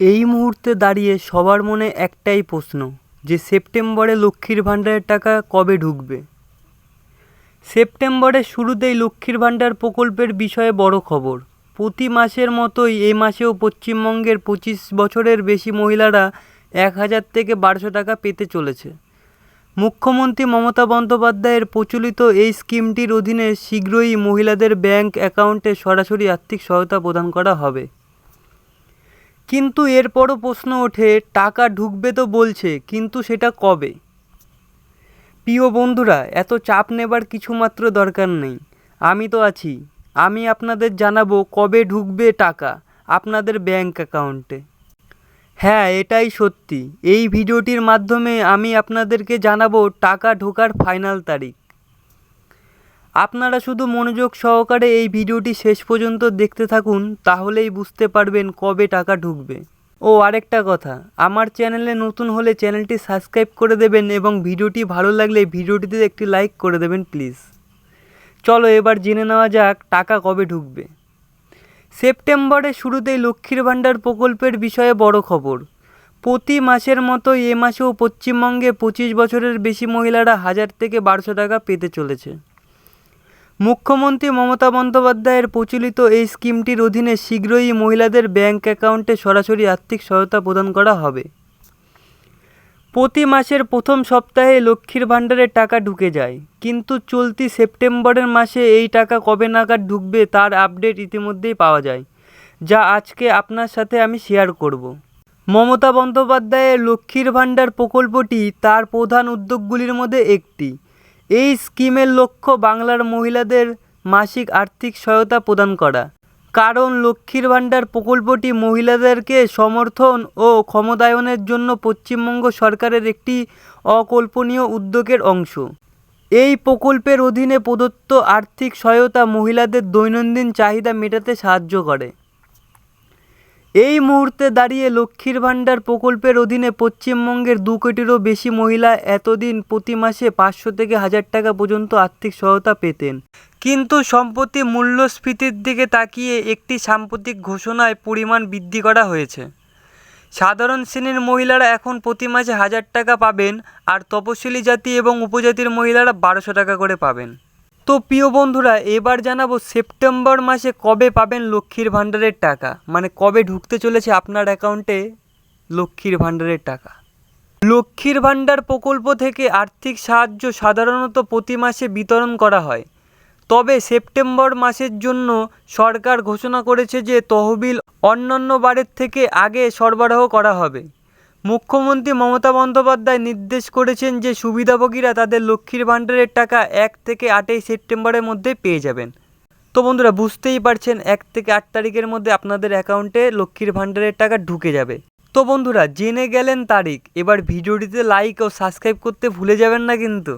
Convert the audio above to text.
এই মুহূর্তে দাঁড়িয়ে সবার মনে একটাই প্রশ্ন যে সেপ্টেম্বরে লক্ষ্মীর ভাণ্ডারের টাকা কবে ঢুকবে? সেপ্টেম্বরের শুরুতেই লক্ষ্মীর ভাণ্ডার প্রকল্পের বিষয়ে বড় খবর। প্রতি মাসের মতোই এ মাসেও পশ্চিমবঙ্গের পঁচিশ বছরের বেশি মহিলারা এক হাজার থেকে বারোশো টাকা পেতে চলেছে। মুখ্যমন্ত্রী মমতা বন্দ্যোপাধ্যায়ের প্রচলিত এই স্কিমটির অধীনে শীঘ্রই মহিলাদের ব্যাংক অ্যাকাউন্টে সরাসরি আর্থিক সহায়তা প্রদান করা হবে। কিন্তু এরপরও প্রশ্ন ওঠে, টাকা ঢুকবে তো বলছে, কিন্তু সেটা কবে? প্রিয় বন্ধুরা, এত চাপ নেবার কিছুমাত্র দরকার নেই। আমি তো আছি। আমি আপনাদের জানাব কবে ঢুকবে টাকা আপনাদের ব্যাংক অ্যাকাউন্টে। হ্যাঁ এটাই সত্যি। এই ভিডিওটির মাধ্যমে আমি আপনাদেরকে জানাব টাকা ঢোকার ফাইনাল তারিখ। আপনারা শুধু মনোযোগ সহকারে এই ভিডিওটি শেষ পর্যন্ত দেখতে থাকুন, তাহলেই বুঝতে পারবেন কবে টাকা ঢুকবে। ও, আরেকটা কথা, আমার চ্যানেলে নতুন হলে চ্যানেলটি সাবস্ক্রাইব করে দেবেন এবং ভিডিওটি ভালো লাগলে ভিডিওটিতে একটি লাইক করে দেবেন প্লিজ। চলো এবার জেনে নেওয়া যাক টাকা কবে ঢুকবে। সেপ্টেম্বরের শুরুতেই লক্ষ্মীর ভাণ্ডার প্রকল্পের বিষয়ে বড় খবর। প্রতি মাসের মতো এ মাসেও পশ্চিমবঙ্গে পঁচিশ বছরের বেশি মহিলারা হাজার থেকে বারোশো টাকা পেতে চলেছে। মুখ্যমন্ত্রী মমতা বন্দ্যোপাধ্যায়ের প্রচলিত এই স্কিমটির অধীনে শীঘ্রই মহিলাদের ব্যাংক অ্যাকাউন্টে সরাসরি আর্থিক সহায়তা প্রদান করা হবে। প্রতি মাসের প্রথম সপ্তাহে লক্ষ্মীর ভাণ্ডারের টাকা ঢুকে যায়। কিন্তু চলতি সেপ্টেম্বরের মাসে এই টাকা কবে নাগাদ ঢুকবে তার আপডেট ইতিমধ্যেই পাওয়া যায়, যা আজকে আপনার সাথে আমি শেয়ার করব। মমতা বন্দ্যোপাধ্যায়ের লক্ষ্মীর ভাণ্ডার প্রকল্পটি তার প্রধান উদ্যোগগুলির মধ্যে একটি। এই স্কিমের লক্ষ্য বাংলার মহিলাদের মাসিক আর্থিক সহায়তা প্রদান করা। কারণ লক্ষ্মীর ভাণ্ডার প্রকল্পটি মহিলাদেরকে সমর্থন ও ক্ষমতায়নের জন্য পশ্চিমবঙ্গ সরকারের একটি অকল্পনীয় উদ্যোগের অংশ। এই প্রকল্পের অধীনে প্রদত্ত আর্থিক সহায়তা মহিলাদের দৈনন্দিন চাহিদা মেটাতে সাহায্য করে। এই মুহূর্তে দাঁড়িয়ে লক্ষ্মীর ভাণ্ডার প্রকল্পের অধীনে পশ্চিমবঙ্গের দু কোটিরও বেশি মহিলা এতদিন প্রতি মাসে পাঁচশো থেকে হাজার টাকা পর্যন্ত আর্থিক সহায়তা পেতেন। কিন্তু সম্প্রতি মূল্যস্ফীতির দিকে তাকিয়ে একটি সাম্প্রতিক ঘোষণায় পরিমাণ বৃদ্ধি করা হয়েছে। সাধারণ শ্রেণির মহিলারা এখন প্রতি মাসে হাজার টাকা পাবেন আর তপশিলি জাতি এবং উপজাতির মহিলারা বারোশো টাকা করে পাবেন। তো প্রিয় বন্ধুরা, এবার জানাব সেপ্টেম্বর মাসে কবে পাবেন লক্ষ্মীর ভাণ্ডারের টাকা? মানে কবে ঢুকতে চলেছে আপনার অ্যাকাউন্টে লক্ষ্মীর ভাণ্ডারের টাকা? লক্ষ্মীর ভাণ্ডার প্রকল্প থেকে আর্থিক সাহায্য সাধারণত প্রতি মাসে বিতরণ করা হয়। তবে সেপ্টেম্বর মাসের জন্য সরকার ঘোষণা করেছে যে তহবিল অন্যান্য বারের থেকে আগে সরবরাহ করা হবে। মুখ্যমন্ত্রী মমতা বন্দ্যোপাধ্যায় নির্দেশ করেছেন যে সুবিধাভোগীরা তাদের লক্ষ্মীর ভাণ্ডারের টাকা এক থেকে আটই সেপ্টেম্বরের মধ্যে পেয়ে যাবেন। তো বন্ধুরা, বুঝতেই পারছেন এক থেকে আট তারিখের মধ্যে আপনাদের অ্যাকাউন্টে লক্ষ্মীর ভাণ্ডারের টাকা ঢুকে যাবে। তো বন্ধুরা, জেনে গেলেন তারিখ। এবার ভিডিওটিতে লাইক ও সাবস্ক্রাইব করতে ভুলে যাবেন না কিন্তু।